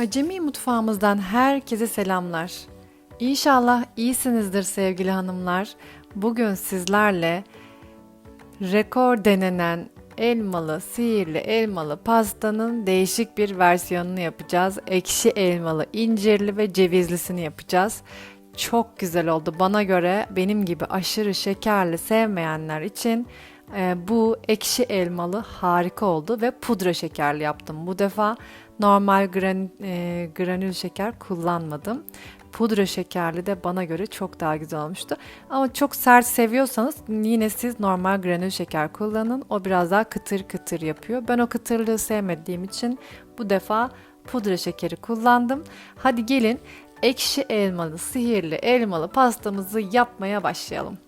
Acemi mutfağımızdan herkese selamlar. İnşallah iyisinizdir sevgili hanımlar. Bugün sizlerle rekor denenen elmalı, sihirli elmalı pastanın değişik bir versiyonunu yapacağız. Ekşi elmalı, incirli ve cevizlisini yapacağız. Çok güzel oldu. Bana göre benim gibi aşırı şekerli sevmeyenler için e, bu ekşi elmalı harika oldu ve pudra şekerli yaptım. Bu defa normal gran, e, granül şeker kullanmadım. Pudra şekerli de bana göre çok daha güzel olmuştu. Ama çok sert seviyorsanız yine siz normal granül şeker kullanın. O biraz daha kıtır kıtır yapıyor. Ben o kıtırlığı sevmediğim için bu defa pudra şekeri kullandım. Hadi gelin ekşi elmalı, sihirli elmalı pastamızı yapmaya başlayalım.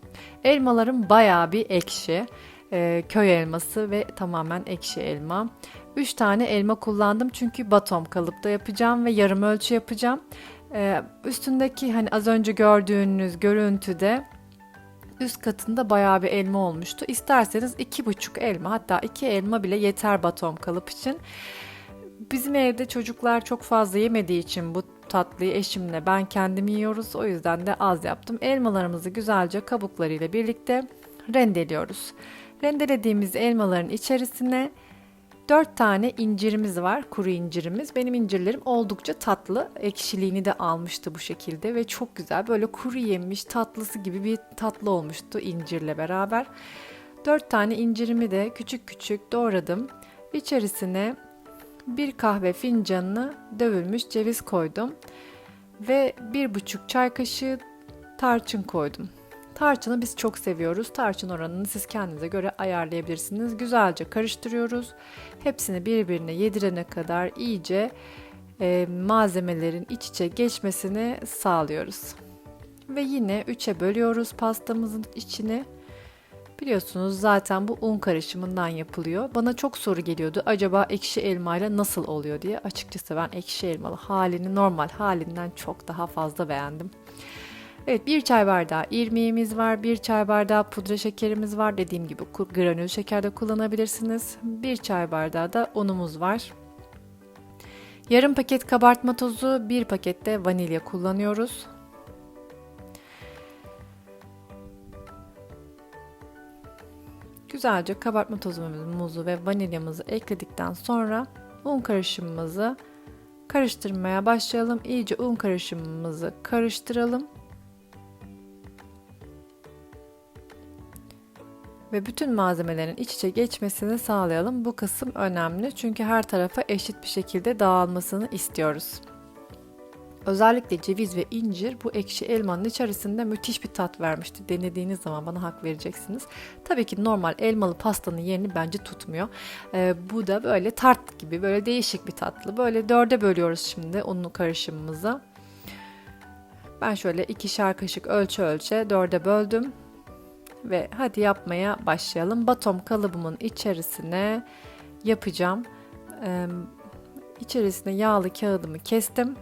Elmalarım bayağı bir ekşi. Ee, köy elması ve tamamen ekşi elma. 3 tane elma kullandım çünkü batom kalıpta yapacağım ve yarım ölçü yapacağım. Ee, üstündeki hani az önce gördüğünüz görüntüde üst katında bayağı bir elma olmuştu. İsterseniz iki buçuk elma hatta iki elma bile yeter batom kalıp için. Bizim evde çocuklar çok fazla yemediği için bu tatlıyı eşimle ben kendim yiyoruz. O yüzden de az yaptım. Elmalarımızı güzelce kabuklarıyla birlikte rendeliyoruz. Rendelediğimiz elmaların içerisine 4 tane incirimiz var, kuru incirimiz. Benim incirlerim oldukça tatlı. Ekşiliğini de almıştı bu şekilde ve çok güzel. Böyle kuru yemiş tatlısı gibi bir tatlı olmuştu incirle beraber. 4 tane incirimi de küçük küçük doğradım. İçerisine bir kahve fincanını dövülmüş ceviz koydum ve bir buçuk çay kaşığı tarçın koydum. Tarçını biz çok seviyoruz. Tarçın oranını siz kendinize göre ayarlayabilirsiniz. Güzelce karıştırıyoruz. Hepsini birbirine yedirene kadar iyice e, malzemelerin iç içe geçmesini sağlıyoruz. Ve yine 3'e bölüyoruz pastamızın içini. Biliyorsunuz zaten bu un karışımından yapılıyor. Bana çok soru geliyordu. Acaba ekşi elma ile nasıl oluyor diye. Açıkçası ben ekşi elmalı halini normal halinden çok daha fazla beğendim. Evet bir çay bardağı irmiğimiz var, bir çay bardağı pudra şekerimiz var. Dediğim gibi granül şeker de kullanabilirsiniz. Bir çay bardağı da unumuz var. Yarım paket kabartma tozu, bir pakette vanilya kullanıyoruz. Güzelce kabartma tozumuzu ve vanilyamızı ekledikten sonra un karışımımızı karıştırmaya başlayalım. İyice un karışımımızı karıştıralım. Ve bütün malzemelerin iç içe geçmesini sağlayalım. Bu kısım önemli çünkü her tarafa eşit bir şekilde dağılmasını istiyoruz. Özellikle ceviz ve incir bu ekşi elmanın içerisinde müthiş bir tat vermişti. Denediğiniz zaman bana hak vereceksiniz. Tabii ki normal elmalı pastanın yerini bence tutmuyor. Ee, bu da böyle tart gibi böyle değişik bir tatlı. Böyle dörde bölüyoruz şimdi unlu karışımımızı. Ben şöyle ikişer kaşık ölçü ölçe dörde böldüm ve hadi yapmaya başlayalım. Batom kalıbımın içerisine yapacağım. Ee, içerisine yağlı kağıdımı kestim.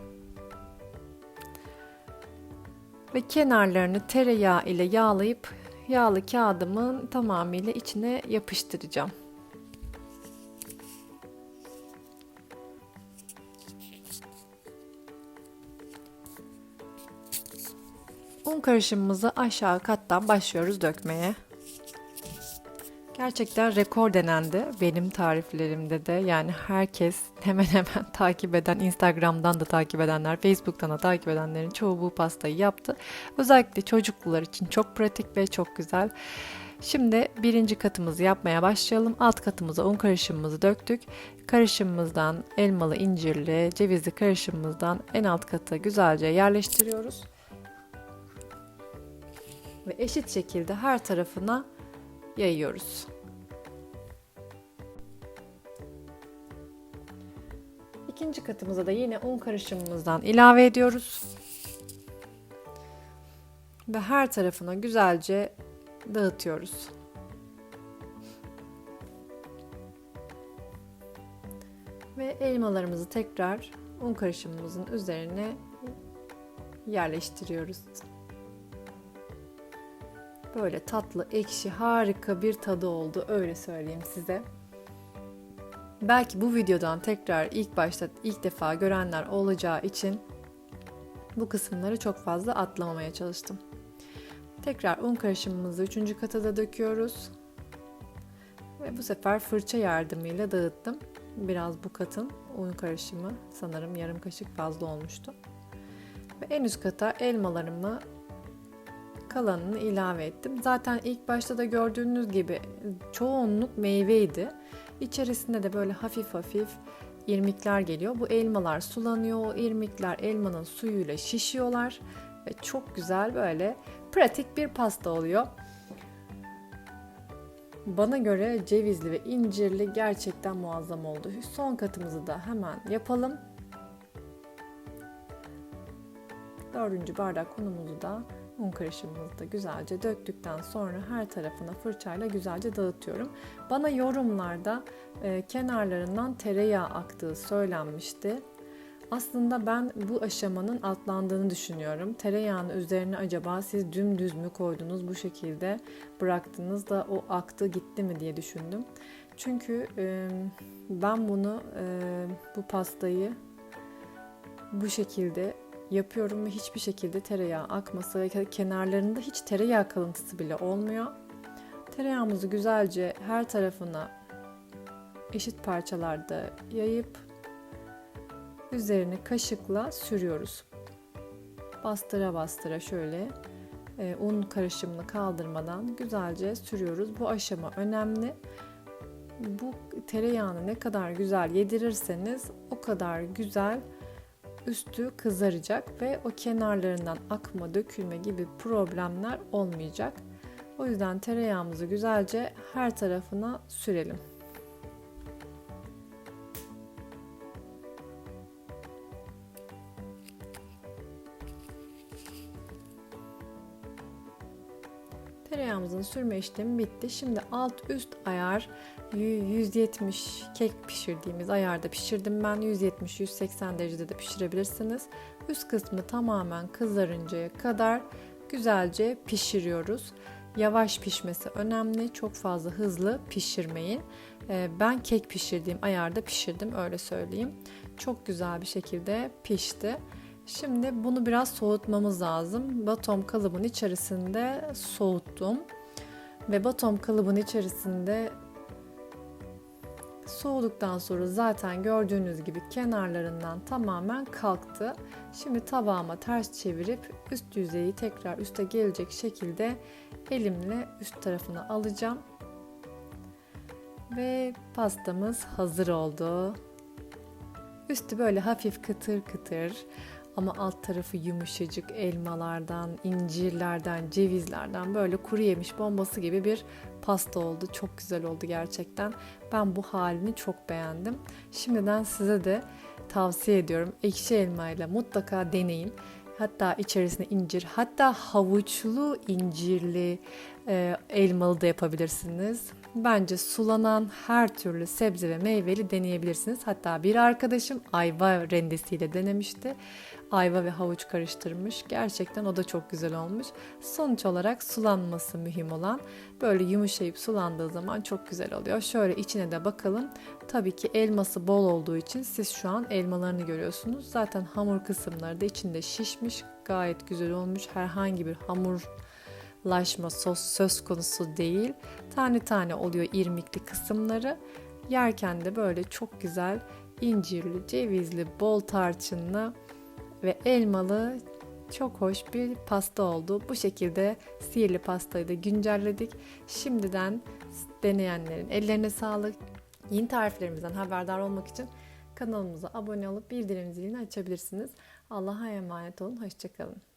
Ve kenarlarını tereyağı ile yağlayıp yağlı kağıdımın tamamıyla içine yapıştıracağım. Un karışımımızı aşağı kattan başlıyoruz dökmeye. Gerçekten rekor denendi benim tariflerimde de. Yani herkes hemen hemen takip eden, Instagram'dan da takip edenler, Facebook'tan da takip edenlerin çoğu bu pastayı yaptı. Özellikle çocuklular için çok pratik ve çok güzel. Şimdi birinci katımızı yapmaya başlayalım. Alt katımıza un karışımımızı döktük. Karışımımızdan elmalı, incirli, cevizli karışımımızdan en alt kata güzelce yerleştiriyoruz ve eşit şekilde her tarafına yayıyoruz. İkinci katımıza da yine un karışımımızdan ilave ediyoruz. Ve her tarafına güzelce dağıtıyoruz. Ve elmalarımızı tekrar un karışımımızın üzerine yerleştiriyoruz. Böyle tatlı, ekşi, harika bir tadı oldu öyle söyleyeyim size. Belki bu videodan tekrar ilk başta ilk defa görenler olacağı için bu kısımları çok fazla atlamamaya çalıştım. Tekrar un karışımımızı 3. kata da döküyoruz. Ve bu sefer fırça yardımıyla dağıttım. Biraz bu katın un karışımı sanırım yarım kaşık fazla olmuştu. Ve en üst kata elmalarımı kalanını ilave ettim. Zaten ilk başta da gördüğünüz gibi çoğunluk meyveydi. İçerisinde de böyle hafif hafif irmikler geliyor. Bu elmalar sulanıyor. O irmikler elmanın suyuyla şişiyorlar ve çok güzel böyle pratik bir pasta oluyor. Bana göre cevizli ve incirli gerçekten muazzam oldu. Son katımızı da hemen yapalım. Dördüncü bardak unumuzu da un karışımımızı da güzelce döktükten sonra her tarafına fırçayla güzelce dağıtıyorum. Bana yorumlarda e, kenarlarından tereyağı aktığı söylenmişti. Aslında ben bu aşamanın atlandığını düşünüyorum. Tereyağını üzerine acaba siz dümdüz mü koydunuz bu şekilde bıraktınız da o aktı gitti mi diye düşündüm. Çünkü e, ben bunu e, bu pastayı bu şekilde yapıyorum ve hiçbir şekilde tereyağı akması ve kenarlarında hiç tereyağı kalıntısı bile olmuyor. Tereyağımızı güzelce her tarafına eşit parçalarda yayıp üzerine kaşıkla sürüyoruz. Bastıra bastıra şöyle e, un karışımını kaldırmadan güzelce sürüyoruz. Bu aşama önemli. Bu tereyağını ne kadar güzel yedirirseniz o kadar güzel üstü kızaracak ve o kenarlarından akma, dökülme gibi problemler olmayacak. O yüzden tereyağımızı güzelce her tarafına sürelim. Tereyağımızın sürme işlemi bitti. Şimdi alt üst ayar 170 kek pişirdiğimiz ayarda pişirdim ben. 170-180 derecede de pişirebilirsiniz. Üst kısmı tamamen kızarıncaya kadar güzelce pişiriyoruz. Yavaş pişmesi önemli. Çok fazla hızlı pişirmeyin. Ee, ben kek pişirdiğim ayarda pişirdim öyle söyleyeyim. Çok güzel bir şekilde pişti. Şimdi bunu biraz soğutmamız lazım. Batom kalıbın içerisinde soğuttum. Ve batom kalıbın içerisinde soğuduktan sonra zaten gördüğünüz gibi kenarlarından tamamen kalktı. Şimdi tabağıma ters çevirip üst yüzeyi tekrar üste gelecek şekilde elimle üst tarafına alacağım. Ve pastamız hazır oldu. Üstü böyle hafif kıtır kıtır ama alt tarafı yumuşacık elmalardan, incirlerden, cevizlerden böyle kuru yemiş bombası gibi bir pasta oldu. Çok güzel oldu gerçekten. Ben bu halini çok beğendim. Şimdiden size de tavsiye ediyorum. Ekşi elmayla mutlaka deneyin. Hatta içerisine incir, hatta havuçlu incirli e, elmalı da yapabilirsiniz. Bence sulanan her türlü sebze ve meyveli deneyebilirsiniz. Hatta bir arkadaşım ayva rendesiyle denemişti. Ayva ve havuç karıştırmış. Gerçekten o da çok güzel olmuş. Sonuç olarak sulanması mühim olan. Böyle yumuşayıp sulandığı zaman çok güzel oluyor. Şöyle içine de bakalım. Tabii ki elması bol olduğu için siz şu an elmalarını görüyorsunuz. Zaten hamur kısımları da içinde şişmiş. Gayet güzel olmuş. Herhangi bir hamur laşma sos söz konusu değil. Tane tane oluyor irmikli kısımları. Yerken de böyle çok güzel incirli, cevizli, bol tarçınlı ve elmalı çok hoş bir pasta oldu. Bu şekilde sihirli pastayı da güncelledik. Şimdiden deneyenlerin ellerine sağlık. Yeni tariflerimizden haberdar olmak için kanalımıza abone olup bildirim zilini açabilirsiniz. Allah'a emanet olun. Hoşçakalın.